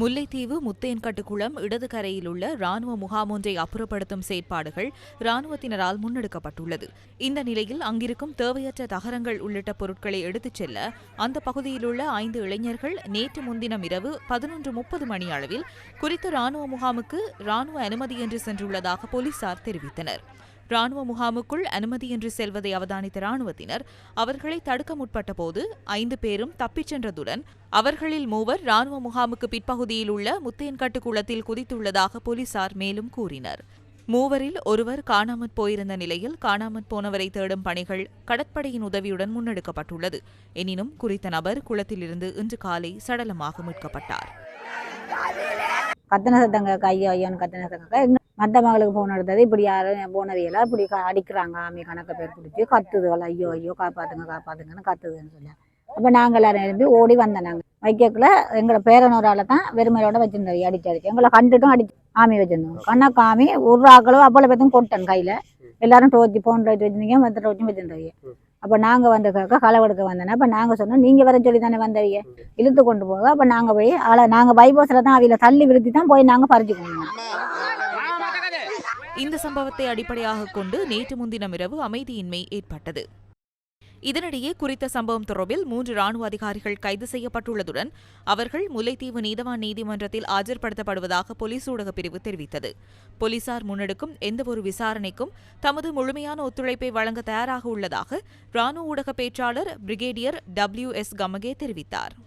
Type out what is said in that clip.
முல்லைத்தீவு முத்தேன்கட்டுக்குளம் இடது கரையில் உள்ள ராணுவ முகாம் ஒன்றை அப்புறப்படுத்தும் செயற்பாடுகள் ராணுவத்தினரால் முன்னெடுக்கப்பட்டுள்ளது. இந்த நிலையில் அங்கிருக்கும் தேவையற்ற தகரங்கள் உள்ளிட்ட பொருட்களை எடுத்துச் செல்ல அந்த பகுதியிலுள்ள ஐந்து இளைஞர்கள் நேற்று முன்தினம் இரவு பதினொன்று முப்பது மணி அளவில் குறித்த ராணுவ முகாமுக்கு ராணுவ அனுமதியின்றி சென்றுள்ளதாக போலீசார் தெரிவித்தனர். ராணுவ முகாமுக்குள் அனுமதியின்றி செல்வதை அவதானித்த ராணுவத்தினர் அவர்களை தடுக்க முற்பட்ட போது ஐந்து பேரும் தப்பிச் சென்றதுடன் அவர்களில் மூவர் ராணுவ முகாமுக்கு பிற்பகுதியில் உள்ள முத்தேன்கட்டு குளத்தில் குதித்துள்ளதாக போலீசார் மேலும் கூறினர். மூவரில் ஒருவர் காணாமற் போயிருந்த நிலையில் காணாமற் போனவரை தேடும் பணிகள் கடற்படையின் உதவியுடன் முன்னெடுக்கப்பட்டுள்ளது. எனினும் குறித்த நபர் குளத்திலிருந்து இன்று காலை சடலமாக மீட்கப்பட்டார். கத்தனை சத்தங்க ஐயோ ஐயோன்னு கத்தனை சத்தங்க மற்ற மகளுக்கு ஃபோன் எடுத்தது இப்படி யாரும் போனவையெல்லாம் இப்படி அடிக்கிறாங்க ஆமி கணக்க பேர் பிடிச்சி கத்துதுவல ஐயோ ஐயோ காப்பாத்துங்க காப்பாத்துங்கன்னு கத்துதுன்னு சொல்லி. அப்போ நாங்கள் எல்லாரும் எழுப்பி ஓடி வந்தோம் நாங்கள் வைக்கக்குள்ள எங்களை பேரனோரால தான் வெறுமையோட வச்சிருந்தோம் அடிச்சு அடிச்சு. எங்களை கண்டுட்டும் அடிச்சு ஆமி வச்சிருந்தோம். கண்ணா காமி ஒரு ஆக்களோ அவ்வளோ பேத்தும் கொட்டேன் கையில். எல்லாரும் டோச்சி போன் லைட் வச்சிருந்தீங்க மற்ற டோச்சும் வச்சிருந்தவங்க அப்போ நாங்கள் வந்த கேட்க களவெடுக்க வந்தோன்னா அப்போ நாங்கள் சொன்னோம் நீங்கள் வர சொல்லி தானே வந்தவங்க இழுத்து கொண்டு போக அப்போ நாங்கள் போய் ஆளை நாங்கள் பைபோஸில் தான் அவையில் தள்ளி விருத்தி தான் போய் நாங்கள் பறிச்சுக்கோங்க இந்த சம்பவத்தை அடிப்படையாக கொண்டு நேற்று முன்தினம் இரவு அமைதியின்மை ஏற்பட்டது. இதனிடையே குறித்த சம்பவம் தொடர்பில் மூன்று ராணுவ அதிகாரிகள் கைது செய்யப்பட்டுள்ளதுடன் அவர்கள் முல்லைத்தீவு நீதவான் நீதிமன்றத்தில் ஆஜர்படுத்தப்படுவதாக போலீஸ் ஊடகப் பிரிவு தெரிவித்தது. போலீசார் முன்னெடுக்கும் எந்தவொரு விசாரணைக்கும் தமது முழுமையான ஒத்துழைப்பை வழங்க தயாராக உள்ளதாக ராணுவ ஊடக பேச்சாளர் பிரிகேடியர் டபிள்யூ எஸ். கமகே தெரிவித்தார்.